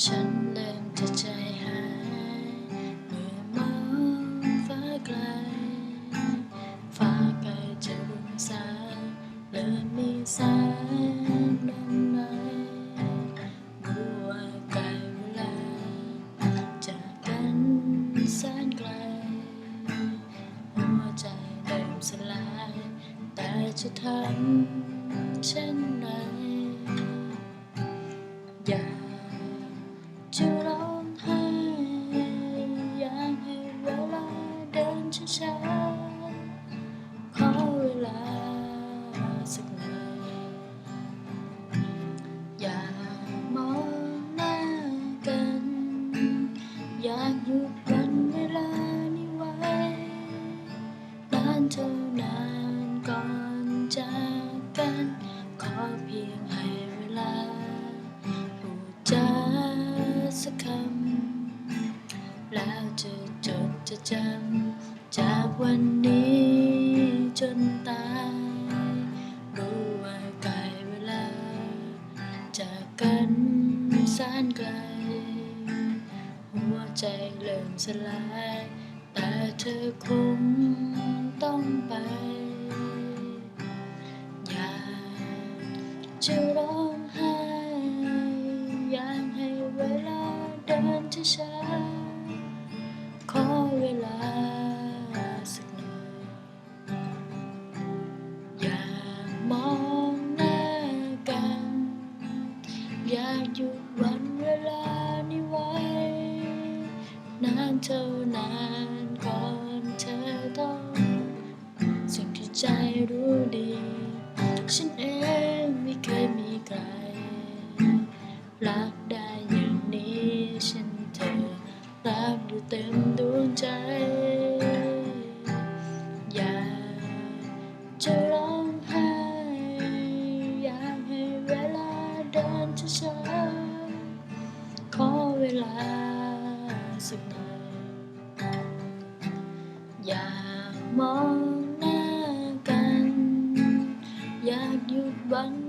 ฉันเริ่มจะใจหายเมื่อมองฟ้าไกล ฟ้าไกลจะรุ่งสางเริ่มมีแสงลงในรู้ว่าใกลเวลา จากกันแสนไกล หัวใจเริ่มสลาย แต่จะทำ กันเวลานี้ไว้นานเท่านานก่อนจากกัน ขอเพียงให้เวลาพูดจาสักคำ แล้วจะจดจะจำ จากวันนี้จนตาย รู้ว่าใกล้เวลา จากกันแสนไกล ใจเริ่มสลาย แต่เธอคงต้องไป อยากจะร้องไห้อยากให้เวลาเดินช้าๆขอเวลาสักหน่อยอยากมองหน้ากัน อยากหยุดวันเวลานี้ไว้นานเท่านานก่อนเธอต้อง สิ่งที่ใจรู้ดี ฉันเองไม่เคยมีใคร รักได้อย่างนี้ฉันเธอรักอยู่เต็มดวงใจ อยากจะร้องไห้อยากให้เวลาเดินช้าๆขอเวลา สักอยากมองหน้ากัน อยากหยุดวัน